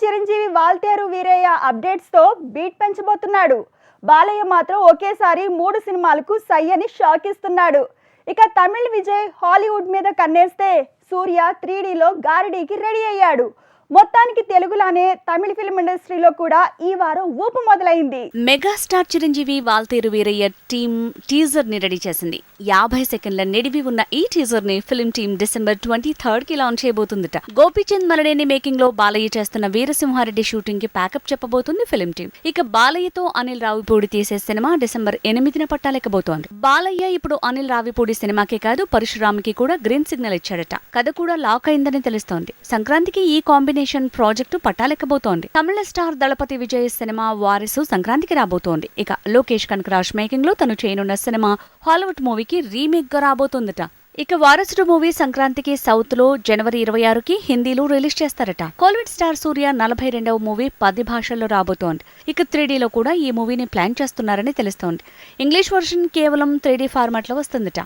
చిరంజీవి వాల్తేరు వీరయ్య అప్డేట్స్తో బీట్ పెంచబోతున్నాడు. బాలయ్య మాత్రం ఒకేసారి మూడు సినిమాలకు సై అని షాక్ ఇస్తున్నాడు ఇక తమిళ్ విజయ్ హాలీవుడ్ మీద కన్నేస్తే సూర్య త్రీడీలో గారడీకి రెడీ అయ్యాడు. మొత్తానికి తెలుగులానే తమిళ ఫిల్మ్ ఇండస్ట్రీలో కూడా ఈ వారం ఊపు మొదలైంది. మెగాస్టార్ చిరంజీవి వాల్తేరు వీరయ్య టీం టీజర్ని రెడీ చేసింది. యాభై సెకండ్ల నిడివి ఉన్న ఈ టీజర్ని ఫిల్మ్ టీమ్ డిసెంబర్ ట్వంటీ థర్డ్కి లాంచ్ చేయబోతుందట. గోపీచంద్ మలడేని మేకింగ్లో బాలయ్య చేస్తున్న వీరసింహారెడ్డి షూటింగ్కి ప్యాకప్ చెప్పబోతుంది ఫిల్మ్ టీమ్ ఇక బాలయ్యతో అనిల్ రావిపూడి తీసే సినిమా డిసెంబర్ ఎనిమిదిన పట్టాలెక్కబోతోంది బాలయ్య ఇప్పుడు అనిల్ రావిపూడి సినిమాకే కాదు పరశురామ్కి కూడా గ్రీన్ సిగ్నల్ ఇచ్చాడట. కథ కూడా లాక్ అయిందని తెలుస్తోంది. సంక్రాంతికి ఈ కాంబినేషన్ ప్రాజెక్టు పట్టాలెక్కబోతోంది. తమిళ స్టార్ దళపతి విజయ్ సినిమా వారిసు సంక్రాంతికి రాబోతోంది. ఇక లోకేష్ కనకరాజ్ మేకింగ్లో తను చేయనున్న సినిమా హాలీవుడ్ మూవీకి రీమేక్గా రాబోతోందట. ఇక వారసుడు మూవీ సంక్రాంతికి సౌత్లో జనవరి ఇరవై ఆరుకి హిందీలో రిలీజ్ చేస్తారట. కోల్విడ్ స్టార్ సూర్య నలభై రెండవ మూవీ పది భాషల్లో రాబోతోంది. ఇక త్రీడీలో కూడా ఈ మూవీని ప్లాన్ చేస్తున్నారని తెలుస్తోంది. ఇంగ్లీష్ వర్షన్ కేవలం త్రీడీ ఫార్మాట్లో వస్తుందట.